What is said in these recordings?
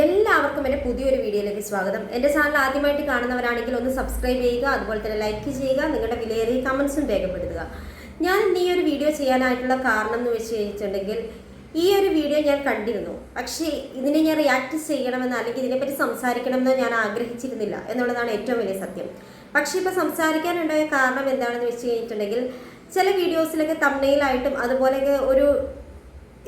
എല്ലാവർക്കും എന്റെ പുതിയൊരു വീഡിയോയിലേക്ക് സ്വാഗതം. എന്റെ ചാനൽ ആദ്യമായിട്ട് കാണുന്നവരാണെങ്കിൽ ഒന്ന് സബ്സ്ക്രൈബ് ചെയ്യുക അതുപോലെ തന്നെ ലൈക്ക് ചെയ്യുക നിങ്ങളുടെ വിലയേറിയ കമൻസും രേഖപ്പെടുത്തുക. ഞാൻ ഈ ഒരു വീഡിയോ ചെയ്യാനായിട്ടുള്ള കാരണം എന്ന് വെച്ച് കഴിഞ്ഞിട്ടുണ്ടെങ്കിൽ ഈ ഒരു വീഡിയോ ഞാൻ കണ്ടിരുന്നു. പക്ഷേ ഇതിനെ ഞാൻ റിയാക്ട് ചെയ്യണമെന്ന് അല്ലെങ്കിൽ ഇതിനെപ്പറ്റി സംസാരിക്കണമെന്ന് ഞാൻ ആഗ്രഹിച്ചിരുന്നില്ല എന്നുള്ളതാണ് ഏറ്റവും വലിയ സത്യം. പക്ഷേ ഇപ്പോൾ സംസാരിക്കാനുണ്ടായ കാരണം എന്താണെന്ന് വെച്ച് കഴിഞ്ഞിട്ടുണ്ടെങ്കിൽ ചില വീഡിയോസിലൊക്കെ തമ്മയിലായിട്ടും അതുപോലെയൊക്കെ ഒരു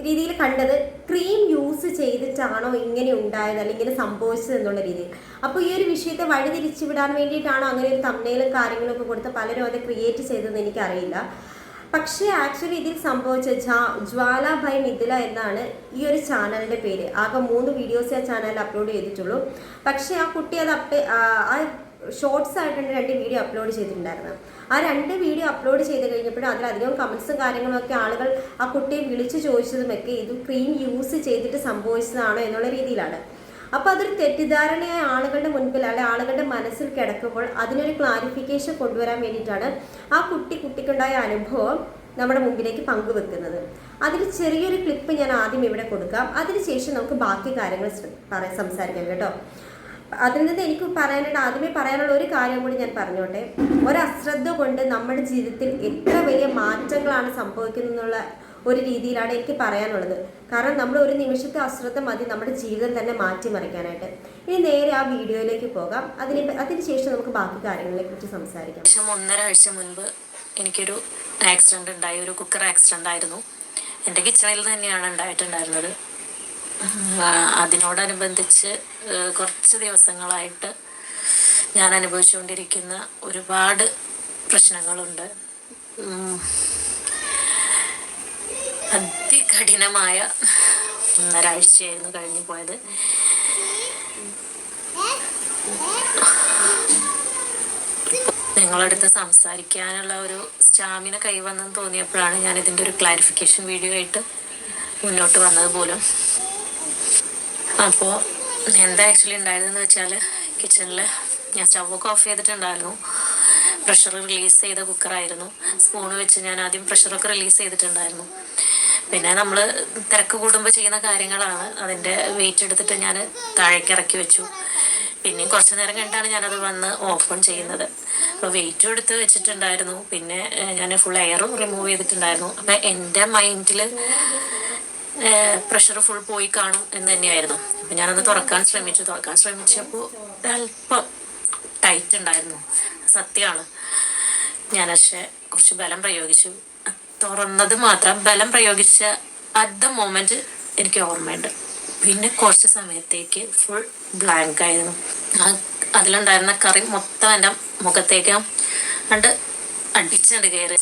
രീതിയിൽ കണ്ടത് ക്രീം യൂസ് ചെയ്തിട്ടാണോ ഇങ്ങനെ ഉണ്ടായത് അല്ലെങ്കിൽ സംഭവിച്ചത് എന്നുള്ള രീതിയിൽ. അപ്പോൾ ഈ ഒരു വിഷയത്തെ വഴിതിരിച്ചു വിടാൻ വേണ്ടിയിട്ടാണോ അങ്ങനെ ഒരു തമ്മയിലും കാര്യങ്ങളൊക്കെ കൊടുത്ത് പലരും അത് ക്രിയേറ്റ് ചെയ്തതെന്ന് എനിക്കറിയില്ല. പക്ഷേ ആക്ച്വലി ഇതിൽ സംഭവിച്ച ജ്വാല ബൈ മിഥില എന്നാണ് ഈ ഒരു ചാനലിന്റെ പേര്. ആകെ മൂന്ന് വീഡിയോസ് ആ ചാനലിൽ അപ്ലോഡ് ചെയ്തിട്ടുള്ളൂ. പക്ഷേ ആ കുട്ടി അത് അപ്ഡേ ആ ഷോർട്സ് ആയിട്ടുണ്ട് രണ്ട് വീഡിയോ അപ്ലോഡ് ചെയ്തിട്ടുണ്ടായിരുന്നു. ആ രണ്ട് വീഡിയോ അപ്ലോഡ് ചെയ്ത് കഴിഞ്ഞപ്പോഴും അതിലധികം കമൻസും കാര്യങ്ങളൊക്കെ ആളുകൾ ആ കുട്ടിയെ വിളിച്ചു ചോദിച്ചതുമൊക്കെ ഇത് ക്രീം യൂസ് ചെയ്തിട്ട് സംഭവിച്ചതാണോ എന്നുള്ള രീതിയിലാണ്. അപ്പോൾ അതൊരു തെറ്റിദ്ധാരണയായ ആളുകളുടെ മുൻപിൽ അല്ലെ ആളുകളുടെ മനസ്സിൽ കിടക്കുമ്പോൾ അതിനൊരു ക്ലാരിഫിക്കേഷൻ കൊണ്ടുവരാൻ വേണ്ടിയിട്ടാണ് ആ കുട്ടി കുട്ടിക്കുണ്ടായ അനുഭവം നമ്മുടെ മുമ്പിലേക്ക് പങ്കുവെക്കുന്നത്. അതിൽ ചെറിയൊരു ക്ലിപ്പ് ഞാൻ ആദ്യം ഇവിടെ കൊടുക്കാം. അതിനുശേഷം നമുക്ക് ബാക്കി കാര്യങ്ങൾ പറയാൻ സംസാരിക്കാം കേട്ടോ. അതിൽ നിന്ന് എനിക്ക് പറയാനായിട്ട് ആദ്യമേ പറയാനുള്ള ഒരു കാര്യം കൂടി ഞാൻ പറഞ്ഞോട്ടെ. ഒരു അശ്രദ്ധ കൊണ്ട് നമ്മുടെ ജീവിതത്തിൽ എത്ര വലിയ മാറ്റങ്ങളാണ് സംഭവിക്കുന്നതെന്നുള്ള ഒരു രീതിയിലാണ് എനിക്ക് പറയാനുള്ളത്. കാരണം നമ്മൾ ഒരു നിമിഷത്തെ അശ്രദ്ധ മതി നമ്മുടെ ജീവിതം തന്നെ മാറ്റിമറിക്കാനായിട്ട്. ഇനി നേരെ ആ വീഡിയോയിലേക്ക് പോകാം. അതിന് അതിനുശേഷം നമുക്ക് ബാക്കി കാര്യങ്ങളെ കുറിച്ച് സംസാരിക്കാം. ഒന്നര ആഴ്ച മുൻപ് എനിക്കൊരു ആക്സിഡന്റ് ഉണ്ടായി ഒരു കുക്കർ ആക്സിഡന്റ് ആയിരുന്നു. എന്റെ കിച്ചണിൽ തന്നെയാണ് ഉണ്ടായിട്ടുണ്ടായിരുന്നത്. അതിനോടനുബന്ധിച്ച് കുറച്ച് ദിവസങ്ങളായിട്ട് ഞാൻ അനുഭവിച്ചുകൊണ്ടിരിക്കുന്ന ഒരുപാട് പ്രശ്നങ്ങളുണ്ട്. അതികഠിനമായ ഒന്നരാഴ്ചയായിരുന്നു കഴിഞ്ഞു പോയത് നിങ്ങളടുത്ത് സംസാരിക്കാനുള്ള ഒരു സ്റ്റാമിന കൈവന്നെന്ന് തോന്നിയപ്പോഴാണ് ഞാൻ ഇതിന്റെ ഒരു ക്ലാരിഫിക്കേഷൻ വീഡിയോ ആയിട്ട് മുന്നോട്ട് വന്നത് പോലും അപ്പോൾ എന്താ ആക്ച്വലി ഉണ്ടായതെന്ന് വെച്ചാൽ കിച്ചണിൽ ഞാൻ സ്റ്റൗവൊക്കെ ഓഫ് ചെയ്തിട്ടുണ്ടായിരുന്നു. പ്രഷർ റിലീസ് ചെയ്ത കുക്കറായിരുന്നു സ്പൂൺ വെച്ച് ഞാൻ ആദ്യം പ്രഷറൊക്കെ റിലീസ് ചെയ്തിട്ടുണ്ടായിരുന്നു. പിന്നെ നമ്മൾ തിരക്ക് കൂടുമ്പോൾ ചെയ്യുന്ന കാര്യങ്ങളാണ്. അതിന്റെ വെയിറ്റ് എടുത്തിട്ട് ഞാൻ താഴേക്ക് ഇറക്കി വെച്ചു. പിന്നെയും കുറച്ച് നേരം കഴിഞ്ഞിട്ടാണ് ഞാനത് വന്ന് ഓപ്പൺ ചെയ്യുന്നത്. അപ്പോൾ വെയിറ്റും എടുത്ത് വെച്ചിട്ടുണ്ടായിരുന്നു. പിന്നെ ഞാൻ ഫുൾ എയറും റിമൂവ് ചെയ്തിട്ടുണ്ടായിരുന്നു. അപ്പം എന്റെ മൈൻഡിൽ പ്രഷർ ഫുൾ പോയി കാണും എന്ന് തന്നെയായിരുന്നു. അപ്പം ഞാനത് തുറക്കാൻ ശ്രമിച്ചു. തുറക്കാൻ ശ്രമിച്ചപ്പോൾ അല്പം ടൈറ്റ് ഉണ്ടായിരുന്നു. സത്യമാണ്. ഞാൻ പക്ഷെ കുറച്ച് ബലം പ്രയോഗിച്ചു. തുറന്നത് മാത്രം ബലം പ്രയോഗിച്ച അറ്റ് ദ മൊമെന്റ് എനിക്ക് ഓർമ്മയുണ്ട്. പിന്നെ കുറച്ച് സമയത്തേക്ക് ഫുൾ ബ്ലാങ്ക് ആയിരുന്നു. ആ അതിലുണ്ടായിരുന്ന കറി മൊത്തം എന്റെ മുഖത്തേക്ക് കണ്ട് അടിച്ചുണ്ട് കയറി.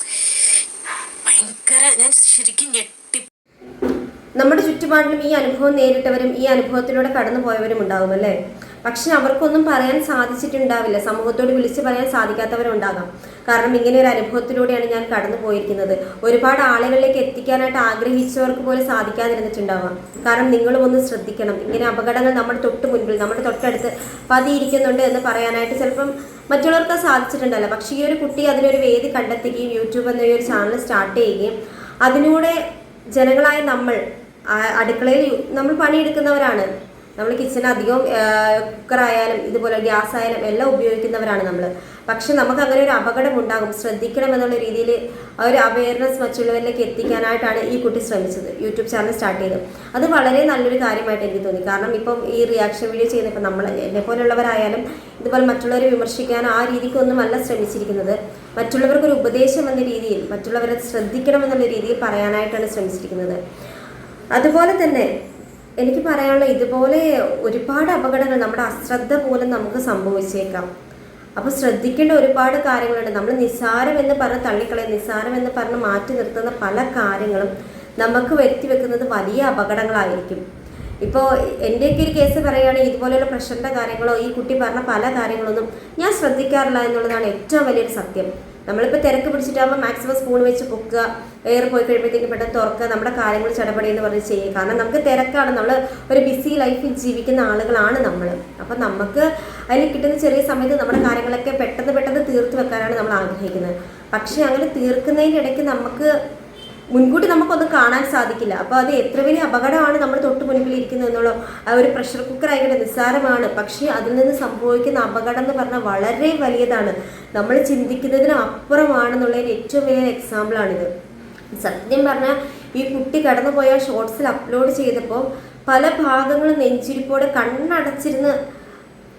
ഭയങ്കര ഞാൻ ശരിക്കും ഞെട്ടി. നമ്മുടെ ചുറ്റുപാടിലും ഈ അനുഭവം നേരിട്ടവരും ഈ അനുഭവത്തിലൂടെ കടന്നുപോയവരും ഉണ്ടാകും അല്ലേ? പക്ഷെ അവർക്കൊന്നും പറയാൻ സാധിച്ചിട്ടുണ്ടാവില്ല. സമൂഹത്തോട് വിളിച്ചു പറയാൻ സാധിക്കാത്തവരുണ്ടാകാം. കാരണം ഇങ്ങനെ ഒരു അനുഭവത്തിലൂടെയാണ് ഞാൻ കടന്നു പോയിരിക്കുന്നത് ഒരുപാട് ആളുകളിലേക്ക് എത്തിക്കാനായിട്ട് ആഗ്രഹിച്ചവർക്ക് പോലും സാധിക്കാതിരുന്നിട്ടുണ്ടാവാം. കാരണം നിങ്ങളും ഒന്ന് ശ്രദ്ധിക്കണം. ഇങ്ങനെ അപകടങ്ങൾ നമ്മുടെ തൊട്ട് മുൻപിൽ നമ്മുടെ തൊട്ടടുത്ത് പതിയിരിക്കുന്നുണ്ട് എന്ന് പറയാനായിട്ട് ചിലപ്പം മറ്റുള്ളവർക്ക് സാധിച്ചിട്ടുണ്ടല്ലോ. പക്ഷേ ഈ ഒരു കുട്ടി അതിനൊരു വേദി കണ്ടെത്തുകയും യൂട്യൂബ് എന്ന ഈ ഒരു ചാനൽ സ്റ്റാർട്ട് ചെയ്യുകയും അതിലൂടെ ജനങ്ങളായ നമ്മൾ അടുക്കളയിൽ നമ്മൾ പണിയെടുക്കുന്നവരാണ്. നമ്മൾ കിച്ചൺ അധികം കുക്കറായാലും ഇതുപോലെ ഗ്യാസ് ആയാലും എല്ലാം ഉപയോഗിക്കുന്നവരാണ് നമ്മൾ പക്ഷെ നമുക്ക് അങ്ങനെ ഒരു അപകടം ഉണ്ടാകും. ശ്രദ്ധിക്കണം എന്നുള്ള രീതിയിൽ ഒരു അവയർനെസ് മറ്റുള്ളവരിലേക്ക് എത്തിക്കാനായിട്ടാണ് ഈ കുട്ടി ശ്രമിച്ചത്. യൂട്യൂബ് ചാനൽ സ്റ്റാർട്ട് ചെയ്തത്. അത് വളരെ നല്ലൊരു കാര്യമായിട്ട് എനിക്ക് തോന്നി. കാരണം ഇപ്പം ഈ റിയാക്ഷൻ വീഡിയോ ചെയ്യുന്ന ഇപ്പം നമ്മൾ എന്നെ പോലുള്ളവരായാലും ഇതുപോലെ മറ്റുള്ളവരെ വിമർശിക്കാൻ ആ രീതിക്കൊന്നും അല്ല ശ്രമിച്ചിരിക്കുന്നത്. മറ്റുള്ളവർക്കൊരു ഉപദേശം എന്ന രീതിയിൽ മറ്റുള്ളവരെ ശ്രദ്ധിക്കണം എന്നുള്ള രീതിയിൽ പറയാനായിട്ടാണ് ശ്രമിച്ചിരിക്കുന്നത്. അതുപോലെ തന്നെ എനിക്ക് പറയാനുള്ള ഇതുപോലെ ഒരുപാട് അപകടങ്ങൾ നമ്മുടെ അശ്രദ്ധ മൂലം നമുക്ക് സംഭവിച്ചേക്കാം. അപ്പോൾ ശ്രദ്ധിക്കേണ്ട ഒരുപാട് കാര്യങ്ങളുണ്ട്. നമ്മൾ നിസ്സാരമെന്ന് പറഞ്ഞ് തള്ളിക്കളയും നിസ്സാരമെന്ന് പറഞ്ഞ് മാറ്റി നിർത്തുന്ന പല കാര്യങ്ങളും നമുക്ക് വരുത്തി വെക്കുന്നത് വലിയ അപകടങ്ങളായിരിക്കും. ഇപ്പോൾ എന്റെയൊക്കെ ഒരു കേസ് പറയുകയാണെങ്കിൽ ഇതുപോലെയുള്ള പ്രശ്നത്തെ കാര്യങ്ങളോ ഈ കുട്ടി പറഞ്ഞ പല കാര്യങ്ങളൊന്നും ഞാൻ ശ്രദ്ധിക്കാറില്ല എന്നുള്ളതാണ് ഏറ്റവും വലിയൊരു സത്യം. നമ്മളിപ്പോൾ തിരക്ക് പിടിച്ചിട്ടാകുമ്പോൾ മാക്സിമം സ്പൂൺ വെച്ച് പൊക്കുക. എയർ പോയി കഴിയുമ്പോഴത്തേക്കും പെട്ടെന്ന് തുറക്കുക. നമ്മുടെ കാര്യങ്ങൾ ചടപടി എന്ന് പറഞ്ഞ് ചെയ്യുക. കാരണം നമുക്ക് തിരക്കാണ്. നമ്മൾ ഒരു ബിസി ലൈഫിൽ ജീവിക്കുന്ന ആളുകളാണ് നമ്മൾ അപ്പം നമുക്ക് അതിൽ കിട്ടുന്ന ചെറിയ സമയത്ത് നമ്മുടെ കാര്യങ്ങളൊക്കെ പെട്ടെന്ന് പെട്ടെന്ന് തീർത്ത് വെക്കാനാണ് നമ്മൾ ആഗ്രഹിക്കുന്നത്. പക്ഷേ അങ്ങനെ തീർക്കുന്നതിന്റെ ഇടയ്ക്ക് നമുക്ക് മുൻകൂട്ടി നമുക്കൊന്നും കാണാൻ സാധിക്കില്ല. അപ്പോൾ അത് എത്ര വലിയ അപകടമാണ് നമ്മൾ തൊട്ട് മുൻപിൽ ഇരിക്കുന്നത് എന്നുള്ള ഒരു പ്രഷർ കുക്കർ ആയിക്കോട്ടെ നിസ്സാരമാണ്. പക്ഷേ അതിൽ നിന്ന് സംഭവിക്കുന്ന അപകടം എന്ന് പറഞ്ഞാൽ വളരെ വലിയതാണ്. നമ്മൾ ചിന്തിക്കുന്നതിന് അപ്പുറമാണെന്നുള്ളതിന് ഏറ്റവും വലിയ എക്സാമ്പിളാണിത് സത്യം പറഞ്ഞാൽ ഈ കുട്ടി കടന്നുപോയ ഷോർട്സിൽ അപ്ലോഡ് ചെയ്തപ്പോൾ പല ഭാഗങ്ങളും നെഞ്ചിരിപ്പോടെ കണ്ണടച്ചിരുന്ന്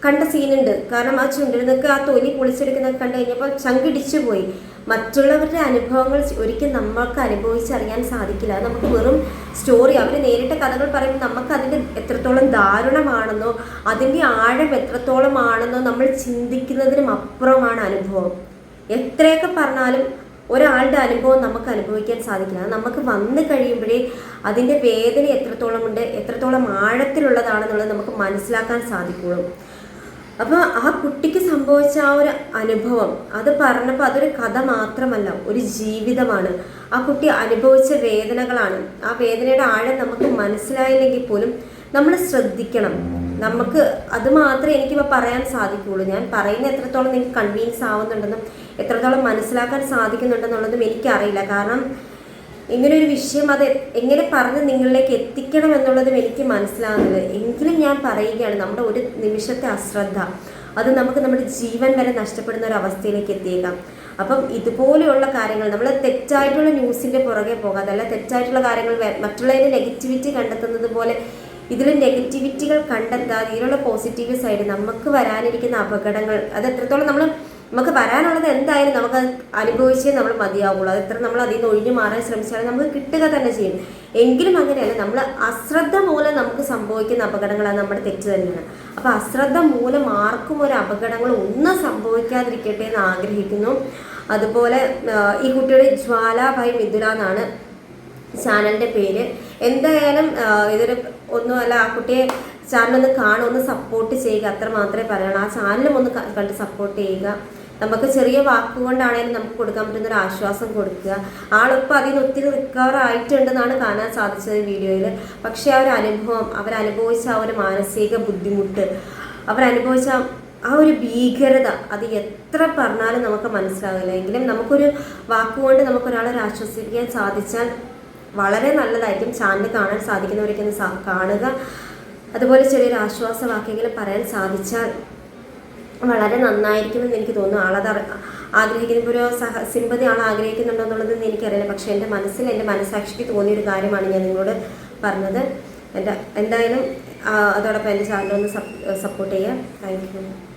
കണ്ട സീനുണ്ട്. കാരണം ആ ചുണ്ടിൽ ആ തൊലി പൊളിച്ചെടുക്കുന്നൊക്കെ കണ്ടു കഴിഞ്ഞപ്പോൾ ചങ്കിടിച്ചു പോയി. മറ്റുള്ളവരുടെ അനുഭവങ്ങൾ ഒരിക്കലും നമ്മൾക്ക് അനുഭവിച്ചറിയാൻ സാധിക്കില്ല. നമുക്ക് വെറും സ്റ്റോറി അവർ നേരിട്ട കഥകൾ പറയുമ്പോൾ നമുക്ക് അതിന്റെ എത്രത്തോളം ദാരുണമാണെന്നോ അതിന്റെ ആഴം എത്രത്തോളം ആണെന്നോ നമ്മൾ ചിന്തിക്കുന്നതിനും അപ്പുറമാണ് അനുഭവം. എത്രയൊക്കെ പറഞ്ഞാലും ഒരാളുടെ അനുഭവം നമുക്ക് അനുഭവിക്കാൻ സാധിക്കില്ല. നമുക്ക് വന്നു കഴിയുമ്പോഴേ അതിന്റെ വേദന എത്രത്തോളം ഉണ്ട് എത്രത്തോളം ആഴത്തിലുള്ളതാണെന്നുള്ളത് നമുക്ക് മനസ്സിലാക്കാൻ സാധിക്കുള്ളൂ. അപ്പോൾ ആ കുട്ടിക്ക് സംഭവിച്ച ആ ഒരു അനുഭവം അത് പറഞ്ഞപ്പോൾ അതൊരു കഥ മാത്രമല്ല ഒരു ജീവിതമാണ്. ആ കുട്ടി അനുഭവിച്ച വേദനകളാണ്. ആ വേദനയുടെ ആഴം നമുക്ക് മനസ്സിലായില്ലെങ്കിൽ പോലും നമ്മൾ ശ്രദ്ധിക്കണം. നമുക്ക് അത് മാത്രമേ എനിക്കിപ്പോൾ പറയാൻ സാധിക്കുകയുള്ളൂ ഞാൻ പറയുന്ന എത്രത്തോളം നിങ്ങൾക്ക് കൺവീൻസ് ആവുന്നുണ്ടെന്നും എത്രത്തോളം മനസ്സിലാക്കാൻ സാധിക്കുന്നുണ്ടെന്നുള്ളതും എനിക്കറിയില്ല. കാരണം ഇങ്ങനെ ഒരു വിഷയം അത് എങ്ങനെ പറഞ്ഞ് നിങ്ങളിലേക്ക് എത്തിക്കണം എന്നുള്ളതും എനിക്ക് മനസ്സിലാകുന്നത് എങ്കിലും ഞാൻ പറയുകയാണ് നമ്മുടെ ഒരു നിമിഷത്തെ അശ്രദ്ധ അത് നമുക്ക് നമ്മുടെ ജീവൻ വരെ നഷ്ടപ്പെടുന്ന ഒരു അവസ്ഥയിലേക്ക് എത്തിയേക്കാം. അപ്പം ഇതുപോലെയുള്ള കാര്യങ്ങൾ നമ്മൾ തെറ്റായിട്ടുള്ള ന്യൂസിന്റെ പുറകെ പോകാതെ അല്ല തെറ്റായിട്ടുള്ള കാര്യങ്ങൾ മറ്റുള്ളതിന്റെ നെഗറ്റിവിറ്റി കണ്ടെത്തുന്നത് പോലെ ഇതിൽ നെഗറ്റിവിറ്റികൾ കണ്ടെത്താതെ ഇതിലുള്ള പോസിറ്റീവ് സൈഡ് നമുക്ക് വരാനിരിക്കുന്ന അപകടങ്ങൾ അത് എത്രത്തോളം നമ്മൾ നമുക്ക് വരാനുള്ളത് എന്തായാലും നമുക്ക് അനുഭവിച്ചേ നമ്മൾ മതിയാവുള്ളൂ. അത് എത്ര നമ്മൾ അതിൽ നിന്ന് ഒഴിഞ്ഞു മാറാൻ ശ്രമിച്ചാലും നമുക്ക് കിട്ടുക തന്നെ ചെയ്യും. എങ്കിലും അങ്ങനെയല്ല നമ്മൾ അശ്രദ്ധ മൂലം നമുക്ക് സംഭവിക്കുന്ന അപകടങ്ങളാണ് നമ്മുടെ തെറ്റ് തന്നെയാണ്. അപ്പോൾ അശ്രദ്ധ മൂലം ആർക്കും ഒരു അപകടങ്ങൾ ഒന്നും സംഭവിക്കാതിരിക്കട്ടെ എന്ന് ആഗ്രഹിക്കുന്നു. അതുപോലെ ഈ കുട്ടിയുടെ ജ്വാലാഭായ് മിഥുല എന്നാണ് ചാനലിന്റെ പേര്. എന്തായാലും ഇതൊരു ഒന്നുമല്ല ആ കുട്ടിയെ ചാനലൊന്ന് കാണുമെന്ന് സപ്പോർട്ട് ചെയ്യുക അത്ര മാത്രമേ പറയാനുള്ളൂ ആ ചാനലും ഒന്ന് കണ്ട് സപ്പോർട്ട് ചെയ്യുക. നമുക്ക് ചെറിയ വാക്കുകൊണ്ടാണെങ്കിലും നമുക്ക് കൊടുക്കാൻ പറ്റുന്ന ഒരു ആശ്വാസം കൊടുക്കുക. ആളിപ്പോൾ അതിന് ഒത്തിരി റിക്കവർ ആയിട്ടുണ്ടെന്നാണ് കാണാൻ സാധിച്ചത് വീഡിയോയിൽ പക്ഷേ ആ ഒരു അനുഭവം അവരനുഭവിച്ച ആ ഒരു മാനസിക ബുദ്ധിമുട്ട് അവരനുഭവിച്ച ആ ഒരു ഭീകരത അത് എത്ര പറഞ്ഞാലും നമുക്ക് മനസ്സിലാകില്ല എങ്കിലും നമുക്കൊരു വാക്കുകൊണ്ട് നമുക്കൊരാളെ ആശ്വസിപ്പിക്കാൻ സാധിച്ചാൽ വളരെ നല്ലതായിരിക്കും. ചാനൽ കാണാൻ സാധിക്കുന്നവരൊക്കെ കാണുക. അതുപോലെ ചെറിയൊരു ആശ്വാസവാക്യങ്ങൾ പറയാൻ സാധിച്ചാൽ വളരെ നന്നായിരിക്കുമെന്ന് എനിക്ക് തോന്നുന്നു. ആളത് ആഗ്രഹിക്കുന്ന ഒരു സഹ സിമ്പതി ആൾ ആഗ്രഹിക്കുന്നുണ്ടോ എന്നുള്ളതെന്ന് എനിക്കറിയില്ല. പക്ഷേ എന്റെ മനസ്സിൽ എന്റെ മനസാക്ഷിക്ക് തോന്നിയ ഒരു കാര്യമാണ് ഞാൻ നിങ്ങളോട് പറഞ്ഞത്. എന്റെ എന്തായാലും അതോടൊപ്പം എന്റെ ചാനലൊന്ന് സപ്പോർട്ട് ചെയ്യുക. Thank you.